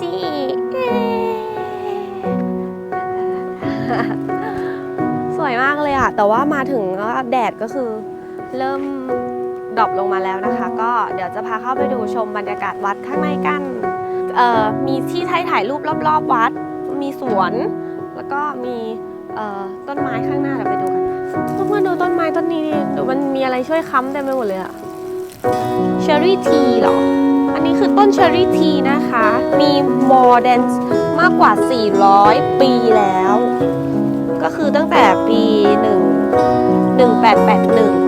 จิสวยมากเลยอะแต่ว่ามาถึงก็แดดก็คือเริ่มดรอปลงมาแล้วนะคะ ก็เดี๋ยวจะพาเข้าไปดูชมบรรยากาศวัดข้างในกันเออมีที่ให้ถ่ายรูปรอบ ๆ วัด มีสวน แล้วก็มีต้นไม้ข้างหน้าเดี๋ยวไปดูกันทุกคนๆดูต้นไม้ต้นนี้ดิดูมันมีอะไรช่วยค้ำเต็มไปหมดเลยอะเชอร์รี่ทีเหรอ นนี้คือต้นเชอร์รี่ทีนะคะ มี more than มากกว่า 400 ปีแล้ว ก็คือตั้งแต่ปี 1 1881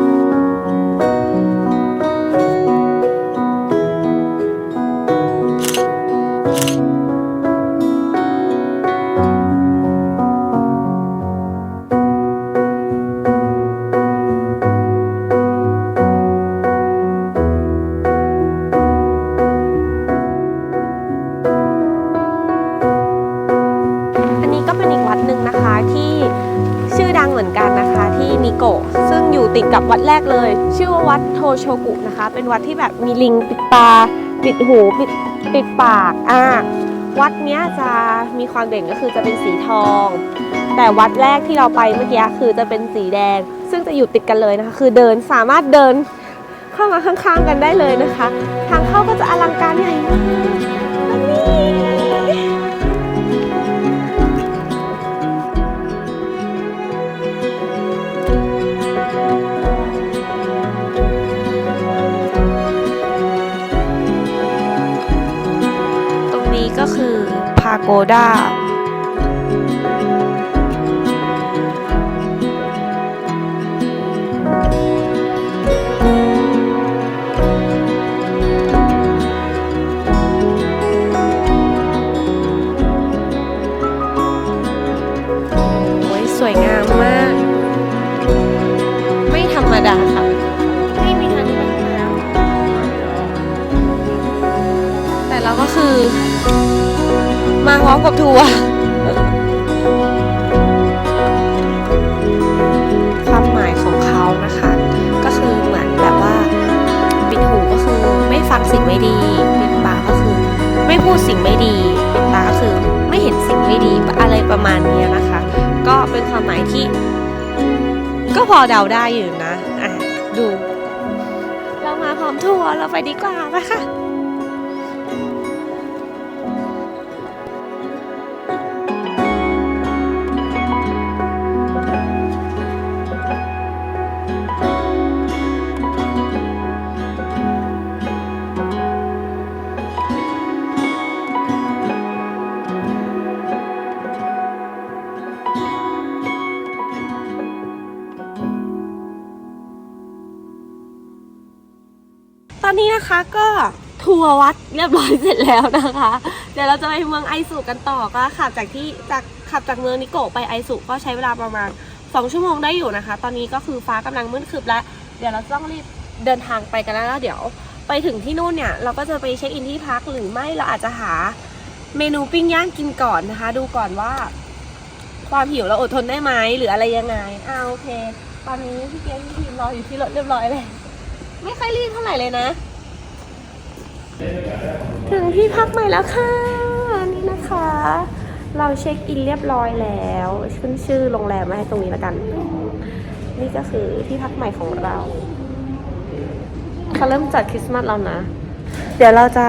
โชกุนะคะ เป็นวัดที่แบบมีลิงปิดตาปิดหูปิดปิดปากอ่าวัดเนี้ยจะมีความเด่นก็คือจะเป็นสีทอง แต่วัดแรกที่เราไปเมื่อกี้คือจะเป็นสีแดง ซึ่งจะอยู่ติดกันเลยนะคะ คือเดินสามารถเดินเข้ามาข้างๆกันได้เลยนะคะ ทางเข้าก็จะอลังการใหญ่มาก พ ว ความหมายของเขานะคะ ก็คือเหมือนแบบว่า ปิดหูก็คือไม่ฟังสิ่งไม่ดี ปิดปากก็คือ ไม่พูดสิ่งไม่ดี ปิดตาก็คือไม่เห็นสิ่งไม่ดีอะไรประมาณนี้นะคะ ก็เป็นความหมายที่ ก็พอเดาได้อยู่นะอะดู เรามาพร้อมทัวร์เราไปดีกว่านะคะ ตอนนี้นะคะก็ทัวร์วัดเรียบร้อยเสร็จแล้วนะคะ เดี๋ยวเราจะไปเมืองไอสุกันต่อก็ขับจากที่จากขับจากเมืองนิโกะไปไอสุก็ใช้เวลาประมาณ 2 ชั่วโมงได้อยู่นะคะ ตอนนี้ก็คือฟ้ากำลังมืดคึบแล้ว เดี๋ยวเราต้องรีบเดินทางไปกันแล้วแล้วเดี๋ยวไปถึงที่นู่นเนี่ย เราก็จะไปเช็คอินที่พักหรือไม่เราอาจจะหาเมนูปิ้งย่างกินก่อนนะคะ ดูก่อนว่า ความหิวเราอดทนได้ไหมหรืออะไรยังไงอ่าโอเค ตอนนี้พี่เกียร์พี่ทีมรออยู่ที่รถเรียบร้อยเลย ไม่ค่อยรีบเท่าไหร่เลยนะ ถึงที่พักใหม่แล้วค่ะ นี่นะคะ เราเช็คอินเรียบร้อยแล้วขึ้นชื่อโรงแรมไว้ให้ตรงนี้แล้วกัน นี่ก็คือที่พักใหม่ของเราเขาเริ่มจัดคริสต์มาสแล้วนะ เดี๋ยวเราจะ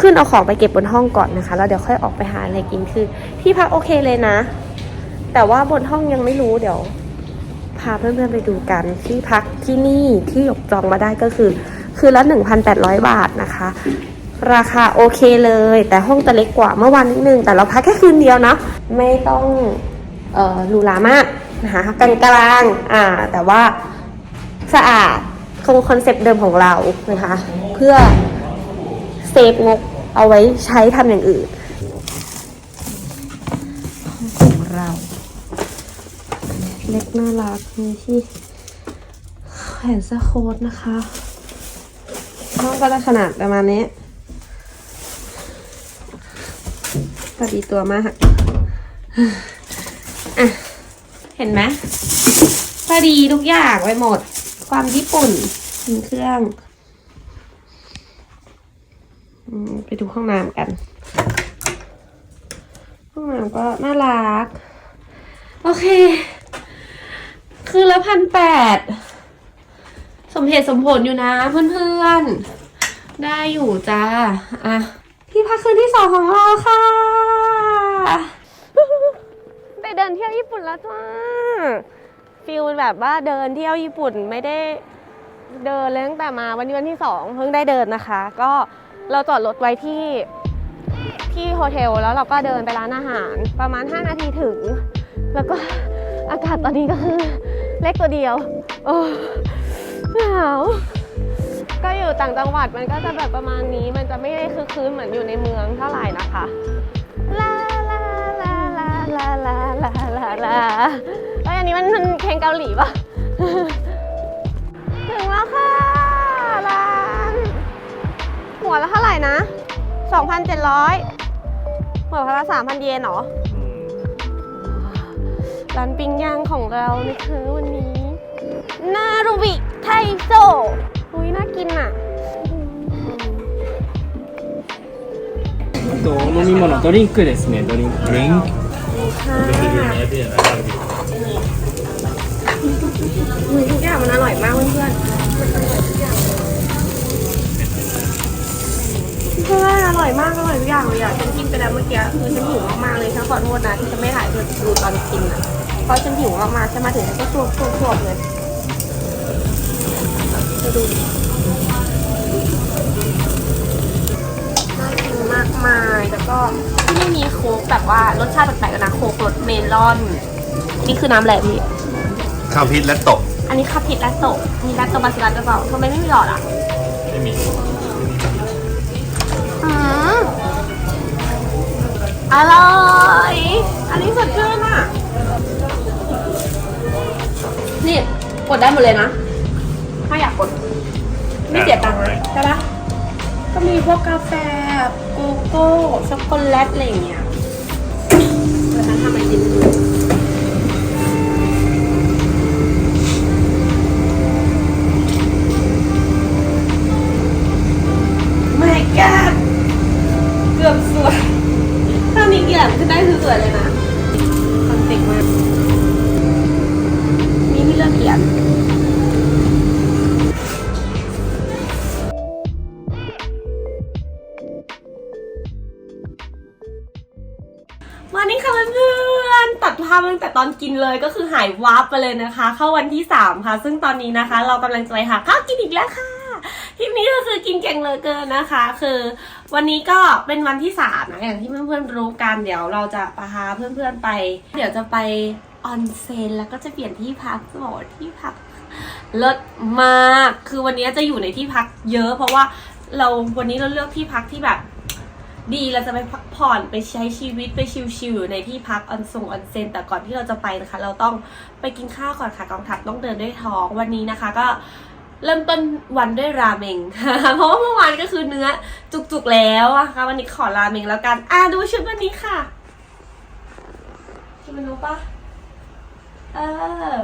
ขึ้นเอาของไปเก็บบนห้องก่อนนะคะ แล้วเดี๋ยวค่อยออกไปหาอะไรกินคือ ที่พักโอเคเลยนะ แต่ว่าบนห้องยังไม่รู้เดี๋ยว พาเพื่อนๆไปดูกันที่พักที่นี่ที่หยกจองมาได้ก็คือ คืนละ 1,800 บาทนะคะ ราคาโอเคเลย แต่ห้องจะเล็กกว่าเมื่อวานนิดนึง แต่เราพักแค่คืนเดียวนะ ไม่ต้องเอ่อรูหรามากนะคะกลางๆอ่า แต่ว่าสะอาดคงคอนเซปต์เดิมของเรานะคะ เพื่อเซฟงบเอาไว้ใช้ทำอย่างอื่นห้องของเรา เล็กน่ารักมีที่แขวนเสื้อโค้ทนะคะห้องก็จะขนาดประมาณนี้พอดีตัวมากอะเห็นไหมพอดีทุกอย่างไปหมด ความญี่ปุ่นมีเครื่องไปดูห้องน้ำกัน ห้องน้ำก็น่ารัก โอเค คือละพันแปดสมเหตุสมผลอยู่นะเพื่อนๆ ได้อยู่จ้า อะ ที่พักคืนที่สองของเราค่ะได้เดินเที่ยวญี่ปุ่นแล้วจ้าฟิลแบบว่าเดินเที่ยวญี่ปุ่นไม่ได้เดินเลยตั้งแต่มาวันนี้วันที่สองเพิ่งได้เดินนะคะ ก็เราจอดรถไว้ที่ที่โฮเทลแล้วเราก็เดินไปร้านอาหารประมาณ 5 นาทีถึง แล้วก็อากาศตอนนี้ก็คือ เล็กตัวเดียวโอ้หนาวก็อยู่ต่างจังหวัดมันก็จะแบบประมาณนี้ มันจะไม่ได้คือคืนเหมือนอยู่ในเมืองเท่าไหร่นะคะลาลาลาลาลาลาลาลาลาเอ้ยอันนี้มันมันเพลงเกาหลีปะถึงแล้วค่ะร้านหัวละเท่าไหร่นะ 2,700หัวละ3,000 เยนเหรอ ร้านปิ้งย่างของเรานะคะวันนี้ นารุบิไทโซอุ้ยน่ากินอ่ะ あとお飲み物ドリンクですねドリンクドリンク ค่ะอุ้ยทุกอย่างมันอร่อยมากเพื่อนๆมันอร่อยทุกอย่างเพื่อนอร่อยมากอร่อยทุกอย่างเลยอ่ะฉันกินไปแล้วเมื่อกี้คือฉันหิวมากๆเลยฉันขอโทษนะที่จะไม่ถ่ายเธอดูตอนกินอ่ะ เพราะฉันหิวมากๆฉันมาถึงฉันก็ชวบชวบชวบเลยไปดูดิน่ากินมากมายแล้วก็ที่นี่มีโค้กแบบว่ารสชาติแปลกๆนะโค้กรสเมลอน นี่คือน้ำอะไรพี่ข้าวพิษและตก อันนี้คาพิดแลตโตะมีแลตโตบาซิลัสหรือเปล่าทำไมไม่มีหลอดอะไม่มีอืมอร่อย อันนี้สดชื่นอะ ดได้หมดเลยนะ ถ้าอยากกด ไม่เสียตังค์นะใช่ปะก็มีพวกกาแฟโกโก้ช็อกโกแลตอะไรอย่างเงี้ยแล้วฉันทำไอติมดูไม่กาเกือบสวย ถ้ามีเกียรติจะได้คือสวยเลยนะื่อเขียนวันนี้ค่ะเพื่อนๆตัดภาพตั้งแต่ตอนกินเลยก็คือหายวับไปเลยนะคะ เข้าวันที่ 3 ค่ะ ซึ่งตอนนี้นะคะ เรากำลังจะไปหาข้าวกินอีกแล้วค่ะทริปนี้ก็คือกินเก่งเลยเกินนะคะ คือ วันนี้ก็เป็นวันที่สามนะอย่างที่เพื่อนๆรู้กันเดี๋ยวเราจะพาเพื่อนๆไป เดี๋ยวจะไป ออนเซ็นแล้วก็จะเปลี่ยนที่พักจะบอกว่าที่พักเลิศมาก คือวันนี้จะอยู่ในที่พักเยอะ เพราะว่าเราวันนี้เราเลือกที่พักที่แบบ ดีเราจะไปพักผ่อนไปใช้ชีวิตไปชิลๆอยู่ในที่พักออนซงออนเซนแต่ก่อนที่เราจะไปนะคะ เราต้องไปกินข้าวก่อนค่ะกองทัพต้องเดินด้วยท้องวันนี้นะคะก็เริ่มต้นวันด้วยราเมง เพราะว่าเมื่อวานก็คือเนื้อจุกๆแล้วอะค่ะ วันนี้ขอราเมงแล้วกัน อะดูชุดวันนี้ค่ะชุดมันรู้ปะ เออ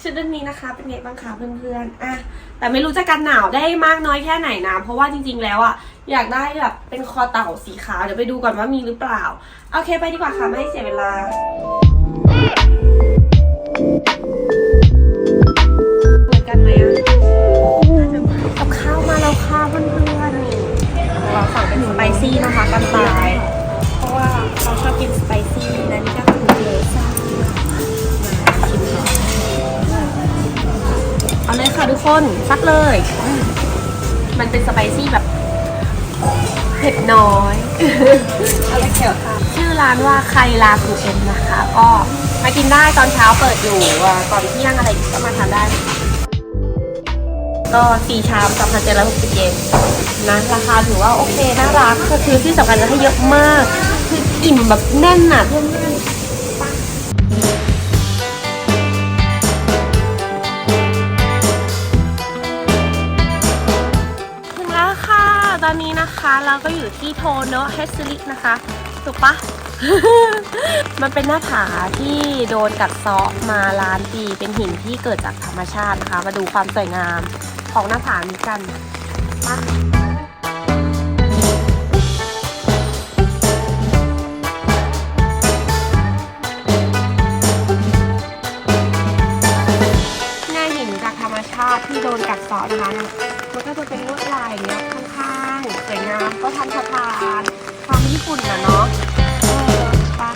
ชุดเรื่องนี้นะคะ เป็นไงบ้างคะเพื่อนๆอะแต่ไม่รู้จะกันหนาวได้มากน้อยแค่ไหนนะ เพราะว่าจริง ๆ แล้วอะอยากได้แบบเป็นคอเต่าสีขาวเดี๋ยวไปดูก่อนว่ามีหรือเปล่า โอเคไปดีกว่าค่ะไม่ให้เสียเวลาเหมือนกันไหมอะกับข้าวมาแล้วค่ะเพื่อนๆเราสั่งเป็นสไปซี่นะคะกันตาย เพราะว่าเราชอบกินสไปซี่และนี่ก็ ค่ะทุกคนซัดเลย มันเป็นสไปซี่แบบเผ็ดน้อยอะไรเขียวค่ะชื่อร้านว่าไคลาคูเอ็นนะคะ ก็มากินได้ตอนเช้าเปิดอยู่อะก่อนเที่ยงอะไรอย่างงี้ก็มาทานได้ ก็สี่ชามสองพันเจ็ดร้อยหกสิบเยนนะราคาถือว่าโอเคน่ารักก็คือที่สำคัญจะให้เยอะมาก คืออิ่มแบบแน่นอะเพื่อน เราก็อยู่ที่โทโนะเฮสซิลิกนะคะ ถูกปะ มันเป็นหน้าผาที่โดนกัดเซาะมาล้านปีเป็นหินที่เกิดจากธรรมชาตินะคะ มาดูความสวยงามของหน้าผานี้กันมาที่โดนกัดเซาะนะคะ จะเป็นลวดลายเนี้ยข้างๆสวยงามก็ทำสะพานความญี่ปุ่นนะเนาะเออปะ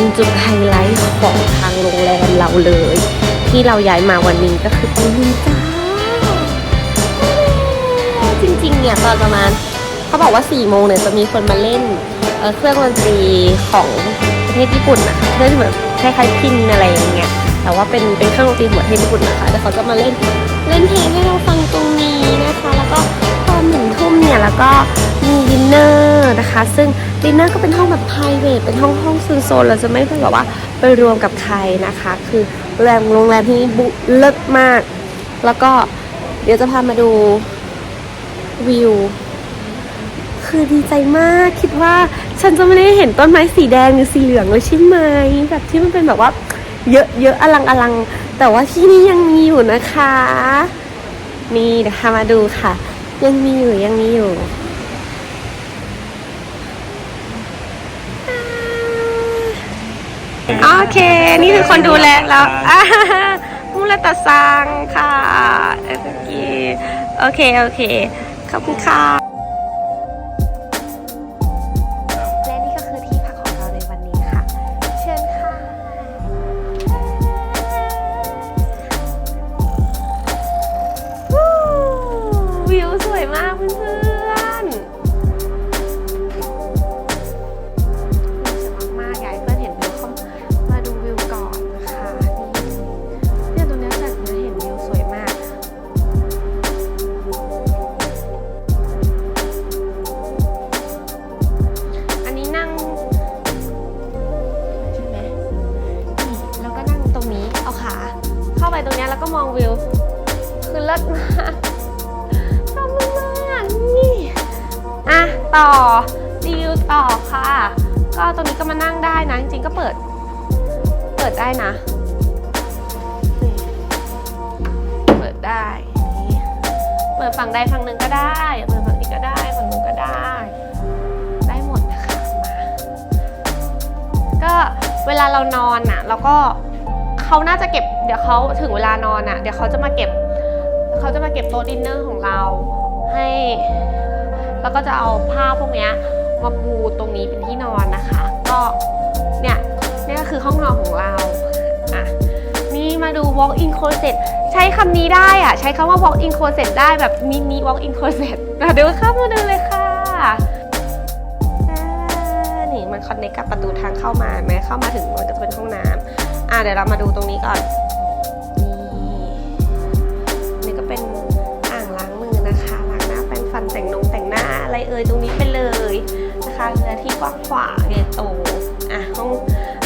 เป็นจุดไฮไลท์ของทางโรงแรมเราเลย ที่เราย้ายมาวันนี้ก็คือตรงนี้จ้าจริงๆเนี่ยตอนประมาณเขาบอกว่า4ี่โมงเนี่ยจะมีคนมาเล่นเเครื่องดนตรีของประเทศญี่ปุ่นนะคะเครื่องแบบคล้ายๆพินอะไรอย่างเงี้ยแต่ว่าเป็นเป็นเครื่องดนตรีของประเทศญี่ปุ่นนะคะแล้วเขาจะมาเล่นเล่นเพลงให้เราฟังตรงนี้นะคะ แล้วก็ตอนหนึ่งทุ่มเนี่ยแล้วก็มีดินเนอร์นะคะ ซึ่ง ดินเนอร์ก็เป็นห้องแบบ p r i v a t เป็นห้องห้องซูนโซนเราจะไม่แบบว่าไปรวมกับใครนะคะ คือโรงแรมโรงแรมที่นี่บุเลิศมาก แล้วก็เดี๋ยวจะพามาดูวิวคือดีใจมากคิดว่าฉันจะไม่ได้เห็นต้นไม้สีแดงหรือสีเหลืองเลยใช่ไหมแบบที่มันเป็นแบบว่า เยอะเยอะอลังอลัง แต่ว่าที่นี่ยังมีอยู่นะคะนี่เดี๋ยวพามาดูค่ะ ยังมีอยู่ยังมีอยู่อ่า โอเค นี่คือคนดูแลเราอ่ามูลตะซังค่ะโอเคโอเคโอเคขอบคุณค่ะและ ต่อรีวิวต่อค่ะ ก็ตรงนี้ก็มานั่งได้นะ จริงๆก็เปิด เปิดได้นะ เปิดได้ เปิดฝั่งใดฝั่งหนึ่งก็ได้ เปิดฝั่งนี้ก็ได้ ฝั่งนู้นก็ได้ ได้หมดนะคะมาก็เวลาเรานอนอะเราก็เขาน่าจะเก็บ เดี๋ยวเขาถึงเวลานอนอะ เดี๋ยวเขาจะมาเก็บ เขาจะมาเก็บโต๊ะดินเนอร์ของเราให้ แล้วก็จะเอาผ้าพวกนี้มาปูตรงนี้เป็นที่นอนนะคะ ก็เนี่ยนี่ก็คือห้องนอนของเราอะนี่มาดู walk in closet ใช้คำนี้ได้อะใช้คำว่า walk in closet ได้แบบมินิ walk in closet เดี๋ยวเข้ามาดูเลยค่ะนี่มันคอนเนคกับประตูทางเข้ามาไหมเข้ามาถึงมันก็จะเป็นห้องน้ำอะเดี๋ยวเรามาดูตรงนี้ก่อน นะคะเนื้อที่กว้างขวางใหญ่โตอะห้อง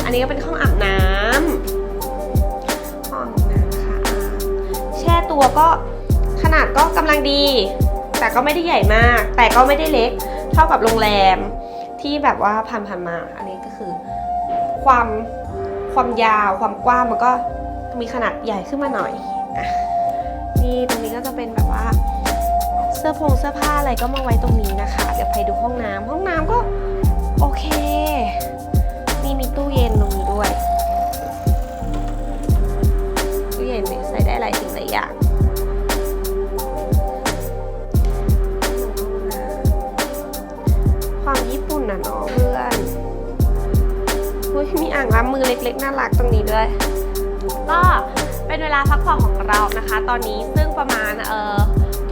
อันนี้ก็เป็นห้องอาบน้ำห้องน้ำค่ะแช่ตัวก็ขนาดก็กำลังดี แต่ก็ไม่ได้ใหญ่มาก แต่ก็ไม่ได้เล็กเท่ากับโรงแรมที่แบบว่าผ่านๆมา อันนี้ก็คือ ความความยาวความกว้างมันก็มีขนาดใหญ่ขึ้นมาหน่อยอะนี่ตรงนี้ก็จะเป็นแบบว่า เสื้อผงเสื้อผ้าอะไรก็มาไว้ตรงนี้นะคะ เดี๋ยวไปดูห้องน้ำห้องน้ำก็โอเคนี่มีตู้เย็นตรงนี้ด้วย ตู้เย็นใส่ได้หลายสิ่งหลายอย่างความญี่ปุ่นน่ะเนาะเพื่อนอุ๊ยมีอ่างล้างมือเล็กๆ น่ารักตรงนี้ด้วย ก็เป็นเวลาพักผ่อนของเรานะคะ ตอนนี้ซึ่งประมาณเออ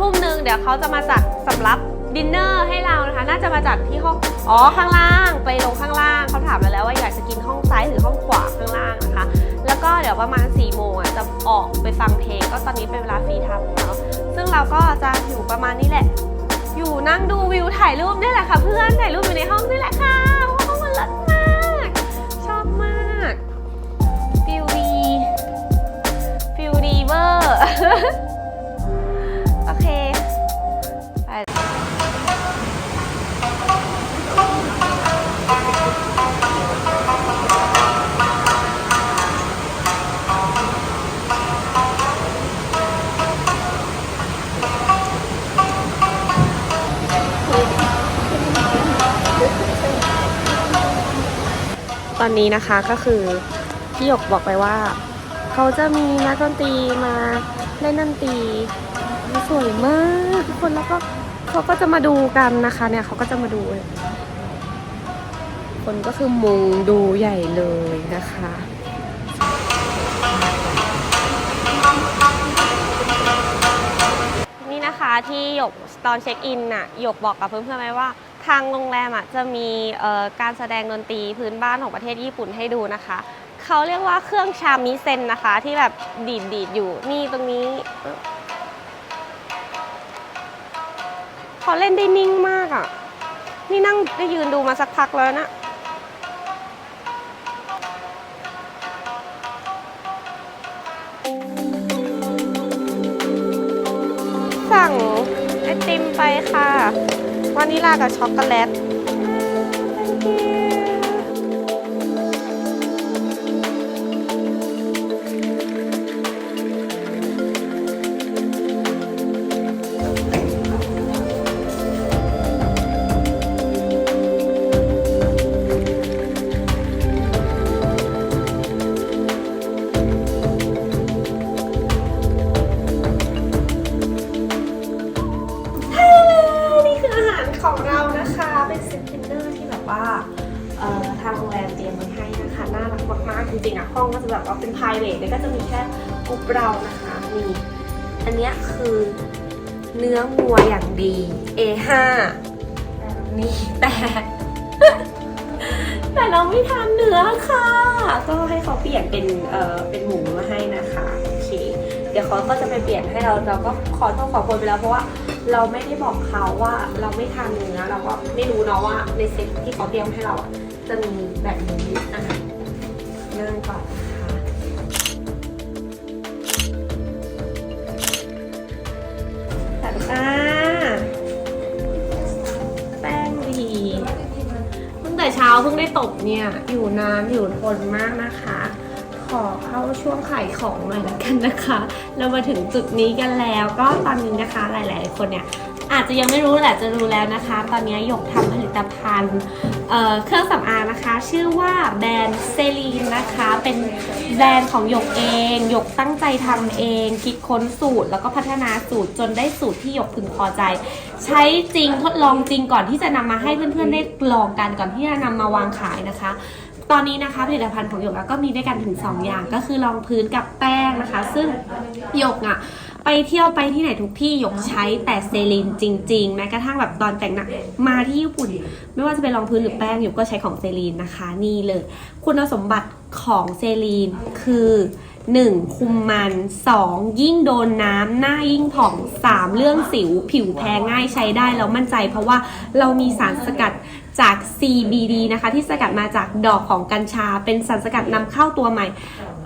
ทุ่มหนึ่งเดี๋ยวเขาจะมาจัดสำรับดินเนอร์ให้เรานะคะ น่าจะมาจัดที่ห้องอ๋อข้างล่างไปลงข้างล่างเขาถามมาแล้วว่าอยากจะกินห้องซ้ายหรือห้องขวาข้างล่างนะคะ แล้วก็เดี๋ยวประมาณ4ี่โมงอะจะออกไปฟังเพลงก็ตอนนี้เป็นเวลาฟรีทม์ของเราซึ่งเราก็จะอยู่ประมาณนี้แหละ อยู่นั่งดูวิวถ่ายรูปนี่แหละค่ะ เพื่อนถ่ายรูปอยู่ในห้องนี่แหละค่ะว่าห้องมันเลิศมาก ชอบมากฟิลดีฟิลดีเวอร์ คตอนนี้นะคะก็คือพี่หยกบอกไปว่า เขาจะมีนักดนตรีมาเล่นดนตรี สวยมากทุกคนแล้วก็เขาก็จะมาดูกันนะคะเนี่ยเขาก็จะมาดู คนก็คือมุงดูใหญ่เลยนะคะนี่นะคะที่หยกตอนเช็คอินน่ะหยกบอกกับเพื่อนๆไว้ว่า ทางโรงแรมอะจะมีการแสดงดนตรีพื้นบ้านของประเทศญี่ปุ่นให้ดูนะคะ เขาเรียกว่าเครื่องชามิเซนนะคะ ที่แบบดีดดีดอยู่นี่ตรงนี้ เขาเล่นได้นิ่งมากอะ นี่นั่งได้ยืนดูมาสักพักแล้วนะ สั่งไอติมไปค่ะวานิลากับช็อกโกแลต กรุ๊ปเรานะคะนี่อันนี้คือเนื้องัวอย่างดี A5 นี่แต่แต่เราไม่ทานเนื้อค่ะ ก็ให้เขาเปลี่ยนเป็นเอ่อเป็นหมูมาให้นะคะโอเคเดี๋ยวเขาก็จะไปเปลี่ยนให้เราเราก็ขอโทษขอโพยไปแล้วเพราะว่าเราไม่ได้บอกเขาว่าเราไม่ทานเนื้อเราก็ไม่รู้เนาะว่าในเซ็ตที่เขาเตรียมให้เราจะมีแบบนี้อะเริ่มก่อน อ่าแป้งดีตั้งแต่เช้าเพิ่งได้ตบเนี่ย อยู่นานอยู่ทนมากนะคะ ขอเข้าช่วงขายของหน่อยละกันนะคะ เรามาถึงจุดนี้กันแล้ว ก็ตอนนี้นะคะหลาย ๆ คนเนี่ย อาจจะยังไม่รู้แหละจะรู้แล้วนะคะ ตอนนี้หยกทำผลิตภัณฑ์เเครื่องสำอางนะคะ ชื่อว่าแบรนด์เซรีนนะคะ เป็นแบรนด์ของหยกเองหยกตั้งใจทำเอง คิดค้นสูตร แล้วก็พัฒนาสูตรจนได้สูตรที่หยกพึงพอใจ ใช้จริงทดลองจริงก่อนที่จะนำมาให้เพื่อนๆได้ลองกันก่อนที่จะนำมาวางขายนะคะตอนนี้นะคะผลิตภัณฑ์ของหยกก็มีด้วยกันถึง 2 อย่างก็คือรองพื้นกับแป้งนะคะ ซึ่งหยกอะ ไปเที่ยวไปที่ไหนทุกที่หยกใช้แต่เซรีนจริง ๆ แม้กระทั่งแบบตอนแต่งหน้ามาที่ญี่ปุ่น ไม่ว่าจะเป็นรองพื้นหรือแป้งหยกก็ใช้ของเซรีนนะคะ นี่เลย คุณสมบัติของเซรีนคือ 1. คุมมัน 2. ยิ่งโดนน้ำหน้ายิ่งผ่อง 3. เรื่องสิวผิวแพ้ง่ายใช้ได้แล้วมั่นใจ เพราะว่าเรามีสารสกัดจาก CBD นะคะ ที่สกัดมาจากดอกของกัญชา เป็นสารสกัดนำเข้าตัวใหม่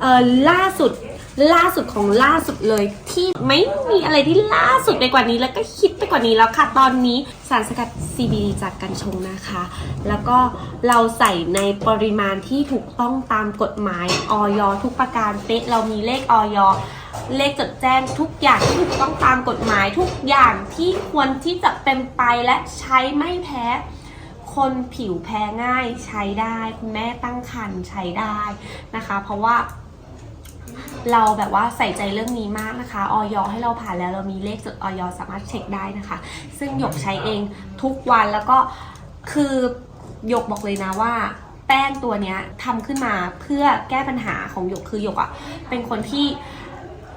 เอ่อล่าสุด ล่าสุดของล่าสุดเลยที่ไม่มีอะไรที่ล่าสุดไปกว่านี้แล้วก็คิดไปกว่านี้แล้วค่ะ ตอนนี้สารสกัด CBD จากกัญชงนะคะ แล้วก็เราใส่ในปริมาณที่ถูกต้องตามกฎหมายออยทุกประการเป๊ะเรามีเลขออยเลขจดแจ้งทุกอย่างที่ถูกต้องตามกฎหมายทุกอย่างที่ควรที่จะเป็นไปและใช้ไม่แพ้ คนผิวแพ้ง่ายใช้ได้ คุณแม่ตั้งครรภ์ใช้ได้นะคะ เพราะว่า เราแบบว่าใส่ใจเรื่องนี้มากนะคะออยให้เราผ่านแล้วเรามีเลขจดออยสามารถเช็คได้นะคะ ซึ่งหยกใช้เองทุกวันแล้วก็คือหยกบอกเลยนะว่าแป้งตัวเนี้ยทำขึ้นมาเพื่อแก้ปัญหาของหยกคือหยกอะ่ะเป็นคนที่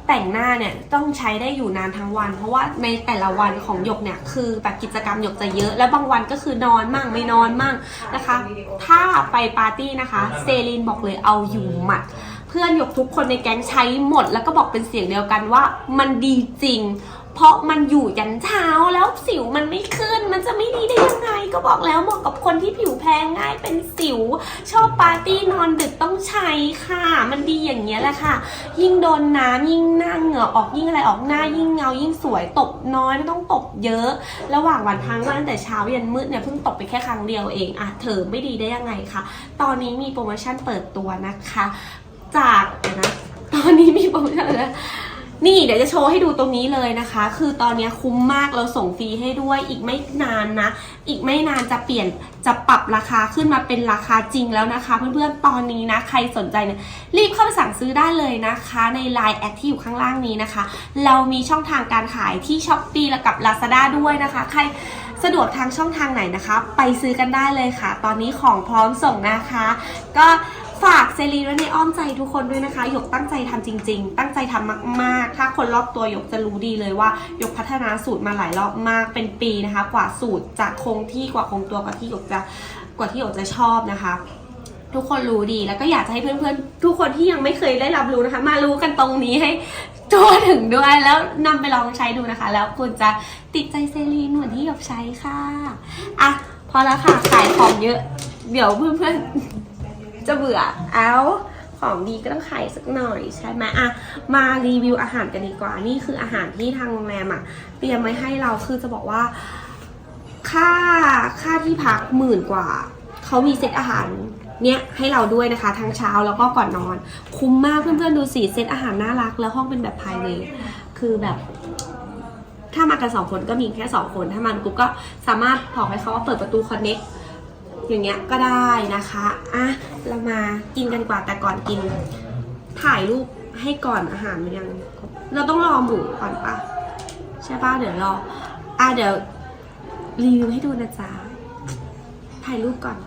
แต่งหน้าเนี่ยต้องใช้ได้อยู่นานทั้งวัน เพราะว่าในแต่ละวันของหยกเนี่ยคือแบบกิจกรรมหยกจะเยอะ และบางวันก็คือนอนมั่งไม่นอนมั่งนะคะ ถ้าไปปาร์ตี้นะคะเซรีนบอกเลยเอาอยู่หมัด เพื่อนหยกทุกคนในแก๊งใช้หมด แล้วก็บอกเป็นเสียงเดียวกันว่ามันดีจริง เพราะมันอยู่ยันเช้าแล้วสิวมันไม่ขึ้น มันจะไม่ดีได้ยังไง ก็บอกแล้วเหมาะกับคนที่ผิวแพ้ง่ายเป็นสิว ชอบปาร์ตี้นอนดึกต้องใช้ค่ะ มันดีอย่างเงี้ยแหละค่ะ ยิ่งโดนน้ำยิ่งหน้าเหงื่อออกยิ่งอะไรออกหน้ายิ่งเงายิ่งสวยตบน้อยไม่ต้องตบเยอะ ระหว่างวันทั้งวันตั้งแต่เช้ายันมืดเนี่ยเพิ่งตบไปแค่ครั้งเดียวเองอะเธอไม่ดีได้ยังไงคะตอนนี้มีโปรโมชั่นเปิดตัวนะคะ จากนะ ตอนนี้มีโปรโมชั่นอะไรนะนี่เดี๋ยวจะโชว์ให้ดูตรงนี้เลยนะคะ คือตอนนี้คุ้มมากเราส่งฟรีให้ด้วย อีกไม่นานนะ อีกไม่นานจะเปลี่ยนจะปรับราคาขึ้นมาเป็นราคาจริงแล้วนะคะ เพื่อนๆตอนนี้นะใครสนใจเนี่ยรีบเข้าไปสั่งซื้อได้เลยนะคะ ใน Line แอดที่อยู่ข้างล่างนี้นะคะ เรามีช่องทางการขายที่ s h อ p e e และกับ Lazada ด้วยนะคะ ใครสะดวกทางช่องทางไหนนะคะ ไปซื้อกันได้เลยค่ะ ตอนนี้ของพร้อมส่งนะคะ ก็ ฝากเซรีไว้ในอ้อมใจทุกคนด้วยนะคะ หยกตั้งใจทำจริง ๆ ตั้งใจทำมาก ๆ ถ้าคนรอบตัวหยกจะรู้ดีเลยว่า หยกพัฒนาสูตรมาหลายรอบมากเป็นปีนะคะ กว่าสูตรจะคงที่กว่าคงตัวกว่าที่หยกจะกว่าที่หยกจะชอบนะคะทุกคนรู้ดีแล้วก็อยากจะให้เพื่อนๆ ทุกคนที่ยังไม่เคยได้รับรู้นะคะ มารู้กันตรงนี้ให้ทั่วถึงด้วยแล้วนำไปลองใช้ดูนะคะ แล้วคุณจะติดใจเซรีนเหมือนที่หยกใช้ค่ะอะพอแล้วค่ะขายของเยอะ เดี๋ยวเพื่อนๆ จะเบื่อ เอาของดีก็ต้องขายสักหน่อยใช่ไหมอะมารีวิวอาหารกันดีกว่า นี่คืออาหารที่ทางโรงแรมอะเตรียมไว้ให้เราคือจะบอกว่า ค่าค่าที่พักหมื่นกว่า เขามีเซตอาหารเนี้ยให้เราด้วยนะคะทั้งเช้าแล้วก็ก่อนนอน คุ้มมากเพื่อนๆดูสิเซตอาหารน่ารัก แล้วห้องเป็นแบบภายในคือแบบ ถ้ามากันสองคนก็มีแค่สองคน ถ้ามันกูก็สามารถบอกให้เขาว่าเปิดประตูคอนเน็ก อย่างเงี้ยก็ได้นะคะอะเรามากินกันกว่าแต่ก่อนกิน ถ่ายรูปให้ก่อนอาหารมันยังเราต้องรอหมูก่อนปะใช่ปะเดี๋ยวรออะเดี๋ยวรีวิวให้ดูนะจ๊ะถ่ายรูปก่อน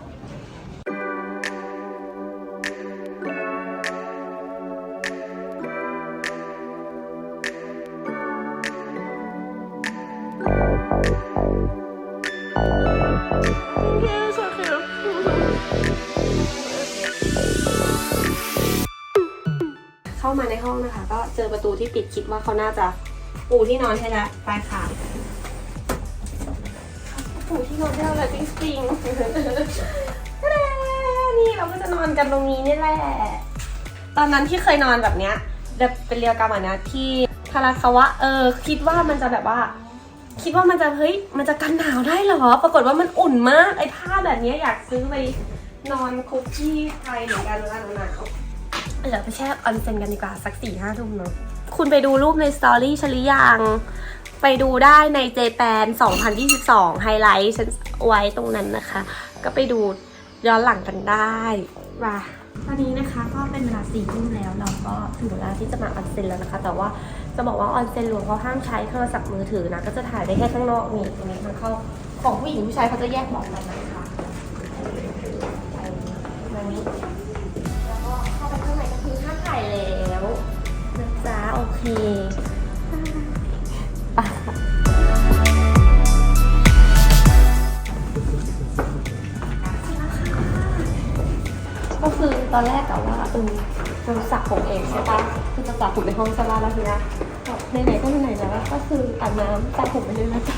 ประตูที่ปิดคิดว่าเขาน่าจะปูที่นอนให้แล้วไปค่ะปูที่นอนให้เราแล้วจริงๆนี่เราก็จะนอนกันตรงนี้นี่แหละตอนนั้นที่เคยนอนแบบเนี้ยแบบเป็นเรียวกรรมอะนะที่พาราคาวะเออคิดว่ามันจะแบบว่า คิดว่ามันจะเฮ้ยมันจะกันหนาวได้เหรอ ปรากฏว่ามันอุ่นมากไอ้ผ้าแบบเนี้ยอยากซื้อไปนอนคุกกี้ไทยเหมือนกันเวลาหนาว เดี๋ยวไปแช่ออนเซ็นกันดีกว่าสักสี่ห้าทุ่มเนาะคุณไปดูรูปในสตอรี่ชลิยัง ไปดูได้ในเจแปน 2022 ไฮไลท์ฉันไว้ตรงนั้นนะคะ ก็ไปดูย้อนหลังกันได้มาตอนนี้นะคะก็เป็นเวลาสี่ทุ่มแล้วเราก็ถึงเวลาที่จะมาออนเซ็นแล้วนะคะ แต่ว่าจะบอกว่าออนเซ็นรวมเขาห้ามใช้โทรศัพท์มือถือนะ ก็จะถ่ายได้แค่ข้างนอกนี่ตรงนี้ทางเข้าของผู้หญิงผู้ชายเขาจะแยกบอกกันนะคะไปมานี้ ก็คือตอนแรกกะว่าเออจะสระผมเองใช่ปะคือจะสระผมในห้องสลาแล้วทีนะแบบไหนๆก็ไหนๆแล้วก็คืออาบน้ำสระผมไปเลยนะจ๊ะ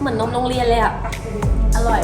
เหมือนนมโรงเรียนเลยอะ อร่อย